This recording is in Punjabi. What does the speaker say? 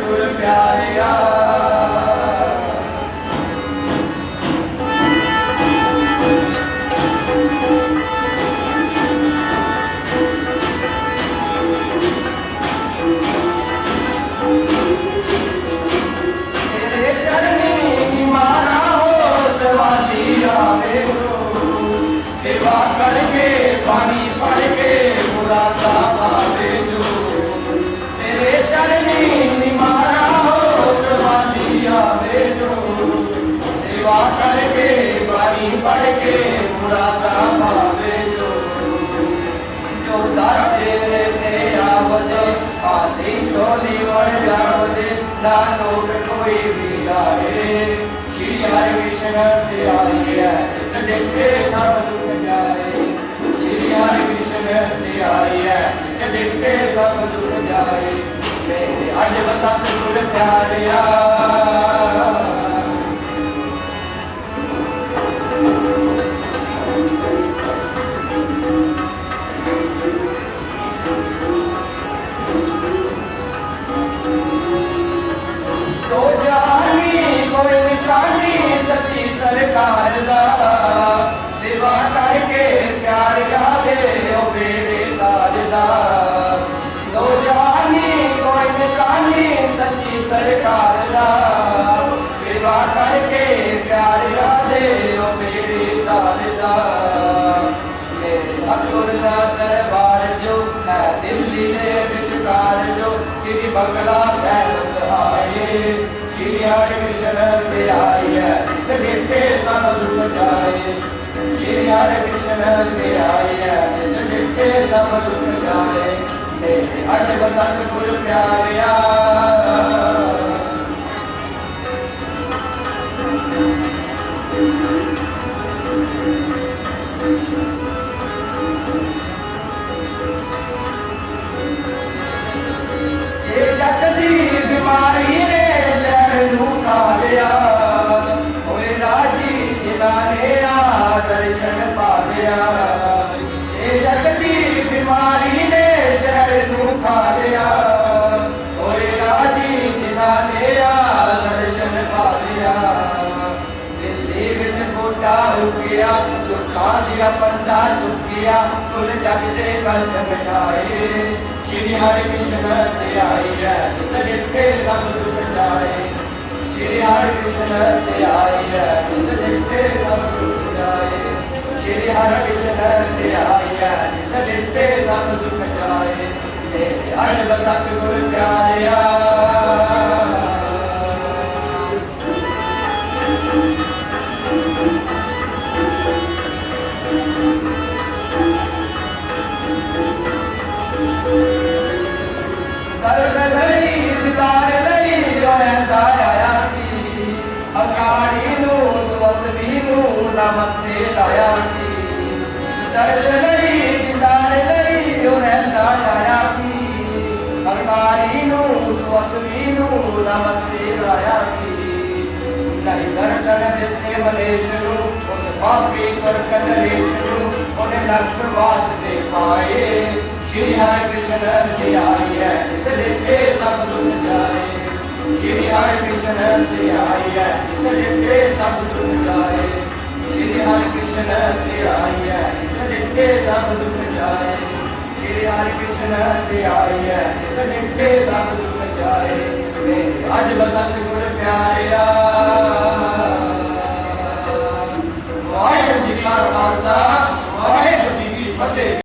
ਬਸੰਤ ਗੁਰ ਹਰਿ ਤੇ ਆਈ ਹੈ ਇਸ ਡਿੱਕੇ ਸਭ ਦੁੱਖ ਜਾਏ। ਸ਼੍ਰੀ ਹਰਿ ਕ੍ਰਿਸ਼ਨ ਤੇ ਆਈ ਹੈ ਇਸ ਡਿੱਕੇ ਸਭ ਦੁੱਖ ਜਾਏ। ਮੇਰੇ ਅੱਜ ਬਸੰਤ ਗੁਰ ਪਿਆਰਿਆ ਦਾ ਮੇਰੇ ਸਤਿਗੁਰ ਦਾ ਦਰਬਾਰ ਜੋ ਹੈ ਦਿੱਲੀ ਦੇ ਵਿਚਕਾਰ ਜੋ ਸ੍ਰੀ ਬਗਲਾ ਸਾਹਿਬ ਸਹਾਏ। ਸ੍ਰੀ ਹਰਿ ਕ੍ਰਿਸ਼ਨ ਤੇ ਆਈ ਹੈ ਇਸ ਡਿੱਟੇ ਸਭ ਦੁੱਖ ਜਾਏ ਸ੍ਰੀ ਹਰਿ ਕ੍ਰਿਸ਼ਨ ਤੇ ਆਈ ਹੈ ਇਸ ਡਿੱਟੇ ਸਭ ਦੁੱਖ ਜਾਏ ਮੇਰੇ ਅਜ ਬਸੰਤ ਗੁਰ ਪਿਆਰਿਆ। ਰੁਕਿਆ ਦੁੱਖਾਂ ਦੀਆਂ ਪੰਡਾ ਚੁੱਕਿਆ, ਕੁਲ ਜਗ ਦੇ ਕਸ਼ਟ ਮਿਟਾਏ। ਸ਼੍ਰੀ ਹਰਿ ਕ੍ਰਿਸ਼ਨ ਤੇ ਆਈ ਹੈ, ਜਿਸ ਡਿੱਠੇ ਸਭ ਦੁੱਖ ਜਾਏ। ਸ਼੍ਰੀ ਹਰਿ ਕ੍ਰਿਸ਼ਨ ਤੇ ਆਈ ਹੈ, ਜਿਸ ਡਿੱਠੇ ਸਭ ਦੁੱਖ ਜਾਏ। ਸ਼੍ਰੀ ਹਰਿ ਕ੍ਰਿਸ਼ਨ ਤੇ ਆਈ ਹੈ, ਜਿਸ ਡਿੱਠੇ ਸਭ ਦੁੱਖ ਜਾਏ। ਤੇ ਅਜ ਬਸਤ ਗੁਰ ਪਿਆਰਿਆ ਅਕਾੜੀ ਨੂੰ ਦਵਸਵੀ ਨੂੰ ਨਾ ਮੱਥੇ ਲਾਇਆ ਸੀ। ਦਰਦ ਲਈ, ਦਿਦਾਰ ਲਈ ਰੋਂਦਾ ਆਇਆ ਸੀ। ਅਕਾੜੀ ਨੂੰ ਦਵਸਵੀ ਨੂੰ ਨਾ ਮੱਥੇ ਲਾਇਆ ਸੀ। ਨਹੀਂ ਦਰਸ਼ਨ ਦਿੱਤੇ ਮਲੇਸ਼ ਨੂੰ, ਉਸ ਪਾਪੀ ਤੁਰਕ ਨਰੇਸ਼ ਨੂੰ, ਉਹਨੇ ਲਖਤ ਵਾਸਤੇ ਪਾਏ। ਸ਼੍ਰੀ ਹਰਿ ਕ੍ਰਿਸ਼ਨ ਜੀ ਆਈ ਹੈ, ਇਸ ਦਿੱਤੇ ਸਭ ਦੁੱਖ ਸ਼੍ਰੀ ਹਰਿ ਕ੍ਰਿਸ਼ਨ ਤੇ ਆਈ ਹੈ ਇਸ ਦਿੱਤੇ ਸਭ ਦੁੱਖ ਜਾਏ। ਸ਼੍ਰੀ ਹਰਿ ਕ੍ਰਿਸ਼ਨ ਤੇ ਆਈ ਹੈ ਇਸ ਦਿੱਤੇ ਸਭ ਦੁੱਖ ਜਾਏ। ਸ਼੍ਰੀ ਹਰਿ ਕ੍ਰਿਸ਼ਨ ਤੇ ਆਈ ਹੈ ਇਸ ਦਿੱਤੇ ਸਭ ਦੁੱਖ ਜਾਏ।